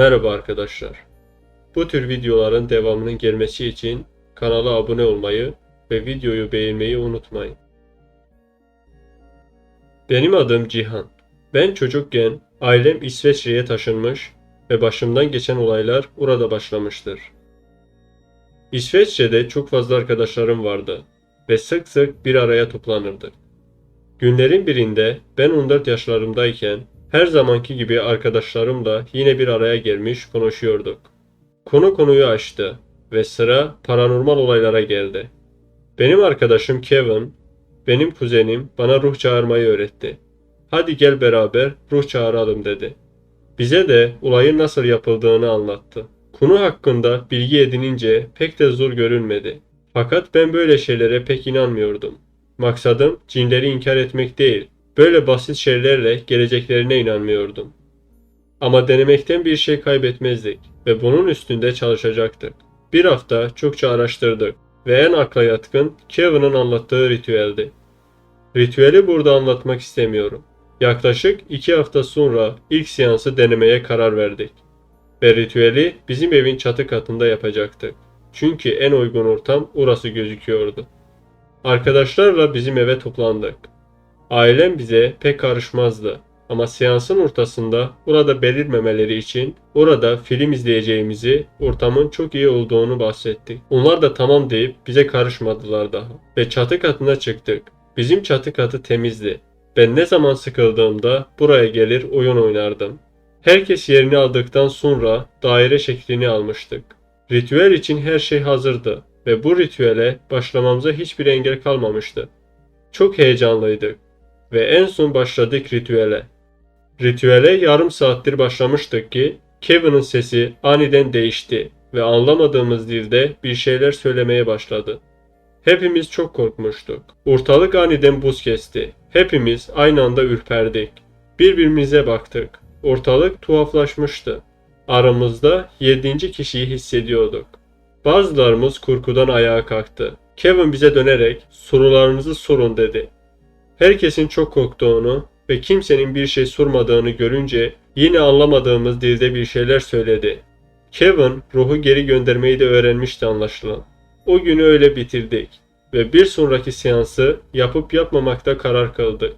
Merhaba arkadaşlar. Bu tür videoların devamının gelmesi için kanala abone olmayı ve videoyu beğenmeyi unutmayın. Benim adım Cihan. Ben çocukken ailem İsveçre'ye taşınmış ve başımdan geçen olaylar orada başlamıştır. İsveçre'de çok fazla arkadaşlarım vardı ve sık sık bir araya toplanırdık. Günlerin birinde ben 14 yaşlarımdayken her zamanki gibi arkadaşlarımla yine bir araya gelmiş konuşuyorduk. Konu konuyu açtı ve sıra paranormal olaylara geldi. Benim arkadaşım Kevin, benim kuzenim bana ruh çağırmayı öğretti. Hadi gel beraber ruh çağıralım dedi. Bize de olayın nasıl yapıldığını anlattı. Konu hakkında bilgi edinince pek de zor görünmedi. Fakat ben böyle şeylere pek inanmıyordum. Maksadım cinleri inkar etmek değil, böyle basit şeylerle geleceklerine inanmıyordum. Ama denemekten bir şey kaybetmezdik ve bunun üstünde çalışacaktık. Bir hafta çokça araştırdık ve en akla yatkın Kevin'in anlattığı ritüeldi. Ritüeli burada anlatmak istemiyorum. Yaklaşık iki hafta sonra ilk seansı denemeye karar verdik. Ve ritüeli bizim evin çatı katında yapacaktık. Çünkü en uygun ortam orası gözüküyordu. Arkadaşlarla bizim eve toplandık. Ailem bize pek karışmazdı. Ama seansın ortasında orada belirmemeleri için orada film izleyeceğimizi, ortamın çok iyi olduğunu bahsettik. Onlar da tamam deyip bize karışmadılar daha. Ve çatı katına çıktık. Bizim çatı katı temizdi. Ben ne zaman sıkıldığımda buraya gelir oyun oynardım. Herkes yerini aldıktan sonra daire şeklini almıştık. Ritüel için her şey hazırdı ve bu ritüele başlamamıza hiçbir engel kalmamıştı. Çok heyecanlıydık ve en son başladık ritüele. Ritüele yarım saattir başlamıştık ki Kevin'in sesi aniden değişti ve anlamadığımız dilde bir şeyler söylemeye başladı. Hepimiz çok korkmuştuk. Ortalık aniden buz kesti. Hepimiz aynı anda ürperdik. Birbirimize baktık. Ortalık tuhaflaşmıştı. Aramızda yedinci kişiyi hissediyorduk. Bazılarımız korkudan ayağa kalktı. Kevin bize dönerek sorularınızı sorun dedi. Herkesin çok korktuğunu ve kimsenin bir şey sormadığını görünce yine anlamadığımız dilde bir şeyler söyledi. Kevin ruhu geri göndermeyi de öğrenmişti anlaşılan. O günü öyle bitirdik ve bir sonraki seansı yapıp yapmamakta karar kıldık.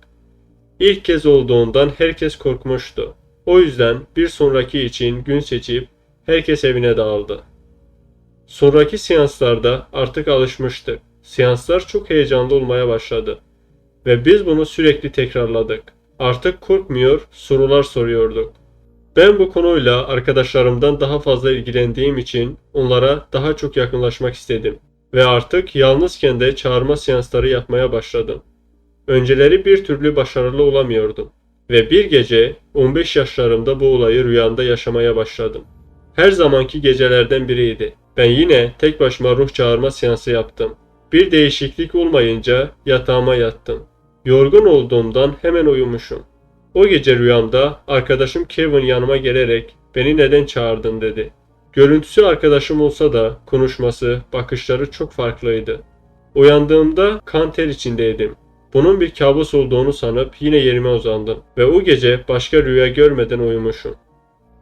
İlk kez olduğundan herkes korkmuştu. O yüzden bir sonraki için gün seçip herkes evine dağıldı. Sonraki seanslarda artık alışmıştık. Seanslar çok heyecanlı olmaya başladı. Ve biz bunu sürekli tekrarladık. Artık korkmuyor, sorular soruyorduk. Ben bu konuyla arkadaşlarımdan daha fazla ilgilendiğim için onlara daha çok yakınlaşmak istedim. Ve artık yalnızken de çağırma seansları yapmaya başladım. Önceleri bir türlü başarılı olamıyordum. Ve bir gece 15 yaşlarımda bu olayı rüyamda yaşamaya başladım. Her zamanki gecelerden biriydi. Ben yine tek başıma ruh çağırma seansı yaptım. Bir değişiklik olmayınca yatağıma yattım. Yorgun olduğumdan hemen uyumuşum. O gece rüyamda arkadaşım Kevin yanıma gelerek beni neden çağırdın dedi. Görüntüsü arkadaşım olsa da konuşması, bakışları çok farklıydı. Uyandığımda kan ter içindeydim. Bunun bir kabus olduğunu sanıp yine yerime uzandım ve o gece başka rüya görmeden uyumuşum.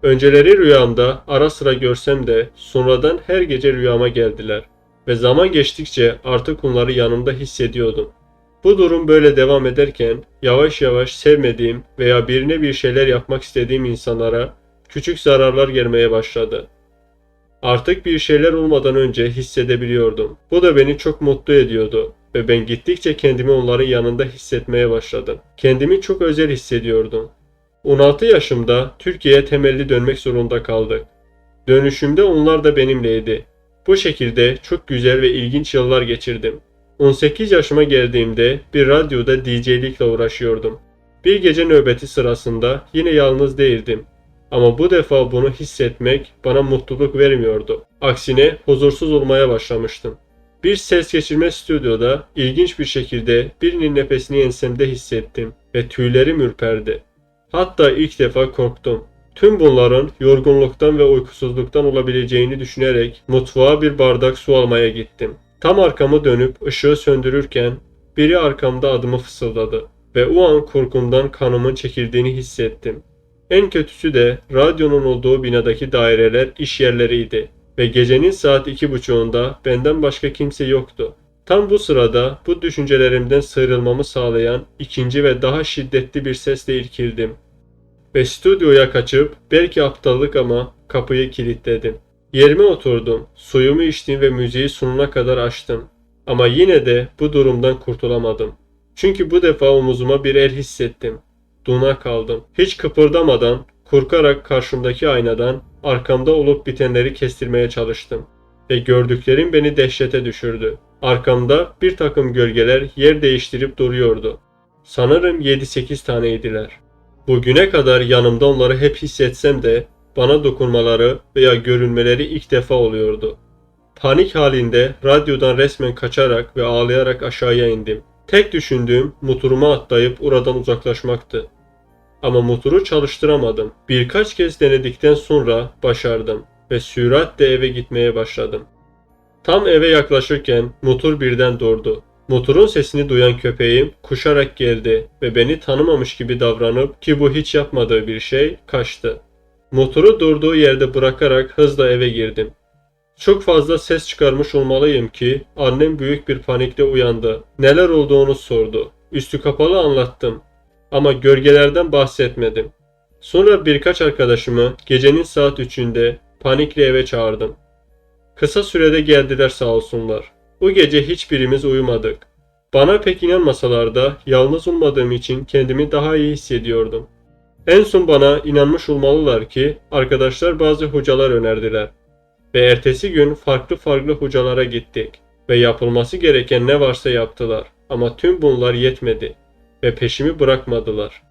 Önceleri rüyamda ara sıra görsem de sonradan her gece rüyama geldiler ve zaman geçtikçe artık onları yanımda hissediyordum. Bu durum böyle devam ederken yavaş yavaş sevmediğim veya birine bir şeyler yapmak istediğim insanlara küçük zararlar gelmeye başladı. Artık bir şeyler olmadan önce hissedebiliyordum. Bu da beni çok mutlu ediyordu ve ben gittikçe kendimi onların yanında hissetmeye başladım. Kendimi çok özel hissediyordum. 16 yaşımda Türkiye'ye temelli dönmek zorunda kaldık. Dönüşümde onlar da benimleydi. Bu şekilde çok güzel ve ilginç yıllar geçirdim. 18 yaşıma geldiğimde bir radyoda DJ'likle uğraşıyordum. Bir gece nöbeti sırasında yine yalnız değildim. Ama bu defa bunu hissetmek bana mutluluk vermiyordu. Aksine huzursuz olmaya başlamıştım. Bir ses geçirme stüdyoda ilginç bir şekilde birinin nefesini ensemde hissettim ve tüylerim ürperdi. Hatta ilk defa korktum. Tüm bunların yorgunluktan ve uykusuzluktan olabileceğini düşünerek mutfağa bir bardak su almaya gittim. Tam arkamı dönüp ışığı söndürürken biri arkamda adımı fısıldadı ve o an korkumdan kanımın çekildiğini hissettim. En kötüsü de radyonun olduğu binadaki daireler iş yerleriydi ve gecenin saat iki buçuğunda benden başka kimse yoktu. Tam bu sırada bu düşüncelerimden sıyrılmamı sağlayan ikinci ve daha şiddetli bir sesle irkildim. Ve stüdyoya kaçıp belki aptallık ama kapıyı kilitledim. Yerime oturdum, suyumu içtim ve müziği sonuna kadar açtım. Ama yine de bu durumdan kurtulamadım. Çünkü bu defa omuzuma bir el hissettim. Duna kaldım. Hiç kıpırdamadan, korkarak karşımdaki aynadan arkamda olup bitenleri kestirmeye çalıştım. Ve gördüklerim beni dehşete düşürdü. Arkamda bir takım gölgeler yer değiştirip duruyordu. Sanırım 7-8 taneydiler. Bugüne kadar yanımda onları hep hissetsem de bana dokunmaları veya görünmeleri ilk defa oluyordu. Panik halinde radyodan resmen kaçarak ve ağlayarak aşağıya indim. Tek düşündüğüm motoruma atlayıp oradan uzaklaşmaktı. Ama motoru çalıştıramadım. Birkaç kez denedikten sonra başardım ve süratle eve gitmeye başladım. Tam eve yaklaşırken motor birden durdu. Motorun sesini duyan köpeğim kuşarak geldi ve beni tanımamış gibi davranıp ki bu hiç yapmadığı bir şey kaçtı. Motoru durduğu yerde bırakarak hızla eve girdim. Çok fazla ses çıkarmış olmalıyım ki annem büyük bir panikle uyandı. Neler olduğunu sordu. Üstü kapalı anlattım. Ama gölgelerden bahsetmedim. Sonra birkaç arkadaşımı gecenin saat 3'ünde panikle eve çağırdım. Kısa sürede geldiler sağ olsunlar. O gece hiçbirimiz uyumadık. Bana pek inanmasalar da yalnız olmadığım için kendimi daha iyi hissediyordum. En son bana inanmış olmalılar ki arkadaşlar bazı hocalar önerdiler. Ve ertesi gün farklı farklı hocalara gittik ve yapılması gereken ne varsa yaptılar. Ama tüm bunlar yetmedi ve peşimi bırakmadılar.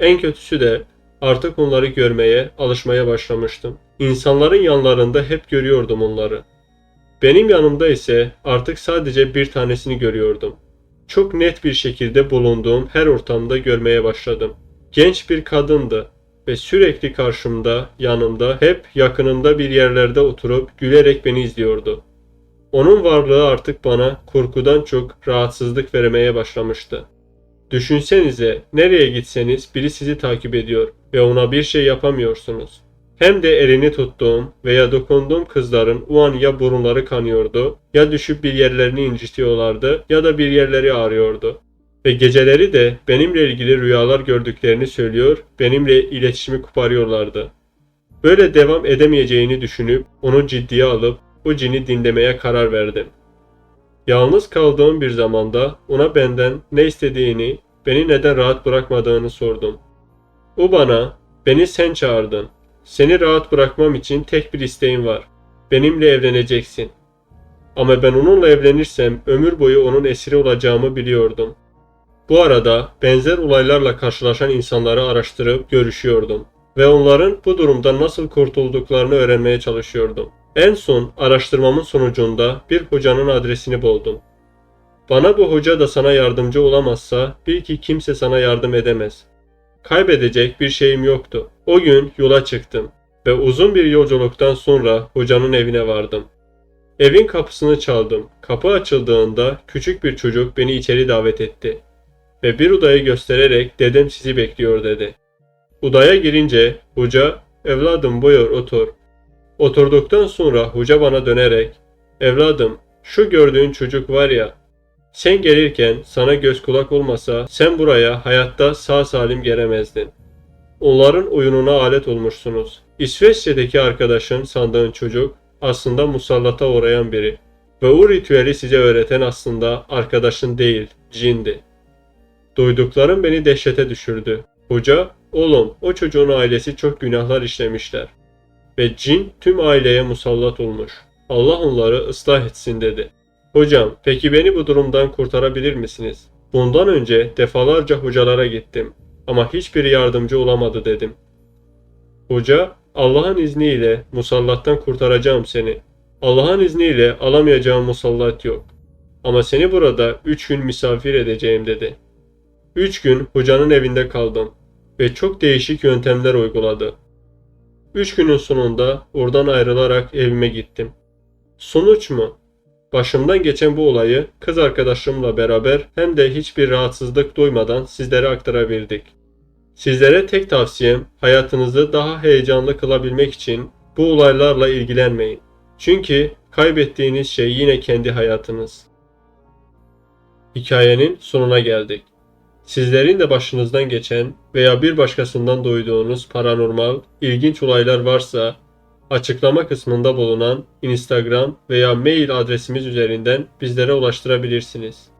En kötüsü de artık onları görmeye, alışmaya başlamıştım. İnsanların yanlarında hep görüyordum onları. Benim yanımda ise artık sadece bir tanesini görüyordum. Çok net bir şekilde bulunduğum her ortamda görmeye başladım. Genç bir kadındı ve sürekli karşımda, yanımda, hep yakınımda bir yerlerde oturup gülerek beni izliyordu. Onun varlığı artık bana korkudan çok rahatsızlık vermeye başlamıştı. Düşünsenize nereye gitseniz biri sizi takip ediyor ve ona bir şey yapamıyorsunuz. Hem de elini tuttuğum veya dokunduğum kızların o an ya burunları kanıyordu ya düşüp bir yerlerini incitiyorlardı ya da bir yerleri ağrıyordu. Ve geceleri de benimle ilgili rüyalar gördüklerini söylüyor, benimle iletişimi koparıyorlardı. Böyle devam edemeyeceğini düşünüp onu ciddiye alıp o cini dinlemeye karar verdim. Yalnız kaldığım bir zamanda ona benden ne istediğini, beni neden rahat bırakmadığını sordum. O bana, beni sen çağırdın. Seni rahat bırakmam için tek bir isteğim var. Benimle evleneceksin. Ama ben onunla evlenirsem ömür boyu onun esiri olacağımı biliyordum. Bu arada benzer olaylarla karşılaşan insanları araştırıp görüşüyordum ve onların bu durumdan nasıl kurtulduklarını öğrenmeye çalışıyordum. En son araştırmamın sonucunda bir hocanın adresini buldum. Bana bu hoca da sana yardımcı olamazsa bil ki kimse sana yardım edemez. Kaybedecek bir şeyim yoktu. O gün yola çıktım ve uzun bir yolculuktan sonra hocanın evine vardım. Evin kapısını çaldım. Kapı açıldığında küçük bir çocuk beni içeri davet etti ve bir odayı göstererek dedem sizi bekliyor dedi. Odaya girince hoca evladım buyur otur. Oturduktan sonra hoca bana dönerek evladım şu gördüğün çocuk var ya sen gelirken sana göz kulak olmasa sen buraya hayatta sağ salim gelemezdin. Onların oyununa alet olmuşsunuz. İsveççe'deki arkadaşın sandığın çocuk aslında musallata uğrayan biri. Ve o ritüeli size öğreten aslında arkadaşın değil, cindi. Duyduklarım beni dehşete düşürdü. Hoca, oğlum o çocuğun ailesi çok günahlar işlemişler. Ve cin tüm aileye musallat olmuş. Allah onları ıslah etsin dedi. Hocam, peki beni bu durumdan kurtarabilir misiniz? Bundan önce defalarca hocalara gittim ama hiçbiri yardımcı olamadı dedim. Hoca, Allah'ın izniyle musallattan kurtaracağım seni. Allah'ın izniyle alamayacağım musallat yok. Ama seni burada üç gün misafir edeceğim dedi. Üç gün hocanın evinde kaldım ve çok değişik yöntemler uyguladı. Üç günün sonunda oradan ayrılarak evime gittim. Sonuç mu? Başımdan geçen bu olayı kız arkadaşımla beraber hem de hiçbir rahatsızlık duymadan sizlere aktarabildik. Sizlere tek tavsiyem hayatınızı daha heyecanlı kılabilmek için bu olaylarla ilgilenmeyin. Çünkü kaybettiğiniz şey yine kendi hayatınız. Hikayenin sonuna geldik. Sizlerin de başınızdan geçen veya bir başkasından duyduğunuz paranormal, ilginç olaylar varsa açıklama kısmında bulunan Instagram veya mail adresimiz üzerinden bizlere ulaştırabilirsiniz.